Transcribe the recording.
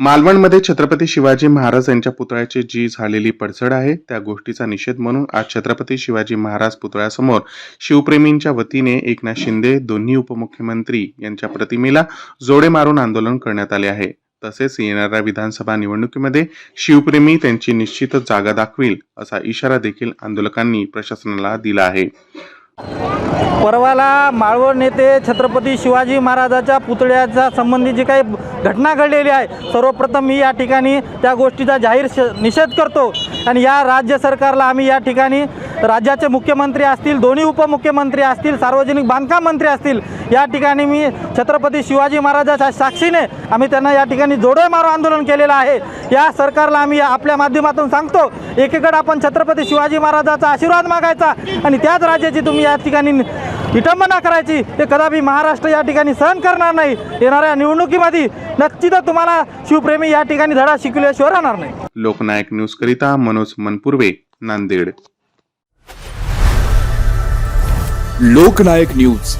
मालवणमध्ये छत्रपती शिवाजी महाराज यांच्या पुतळ्याची जी झालेली पडझड आहे त्या गोष्टीचा निषेध म्हणून आज छत्रपती शिवाजी महाराज पुतळ्यासमोर शिवप्रेमींच्या वतीने एकनाथ शिंदे दोन्ही उपमुख्यमंत्री यांच्या प्रतिमेला जोडे मारून आंदोलन करण्यात आले आहे. तसेच येणाऱ्या विधानसभा निवडणुकीमध्ये शिवप्रेमी त्यांची निश्चितच जागा दाखवील असा इशारा देखील आंदोलकांनी प्रशासनाला दिला आहे. परवाला माळवण येथे छत्रपती शिवाजी महाराजाच्या पुतळ्याच्या संबंधी जी काही घटना घडलेली आहे सर्वप्रथम मी या ठिकाणी त्या गोष्टीचा जाहीर श निषेध करतो. आणि या राज्य सरकारला आम्ही या ठिकाणी राज्याचे मुख्यमंत्री असतील दोन्ही उपमुख्यमंत्री असतील सार्वजनिक बांधकाम मंत्री असतील या ठिकाणी मी छत्रपती शिवाजी महाराजाच्या साक्षीने आम्ही त्यांना या ठिकाणी जोडे मारो आंदोलन केलेलं आहे. या सरकारला आम्ही आपल्या माध्यमातून सांगतो एकीकडे आपण छत्रपती शिवाजी महाराजाचा आशीर्वाद मागायचा आणि त्याच राज्याची तुम्ही या ठिकाणी विटंबना करायची ते कदापि महाराष्ट्र या ठिकाणी सहन करणार नाही. येणाऱ्या निवडणुकीमध्ये नक्कीच तुम्हाला शिवप्रेमी या ठिकाणी धडा शिकल्याशिवाय राहणार नाही. लोकनायक न्यूज करिता मनोज मनपूर्वे नांदेड. लोकनायक न्यूज.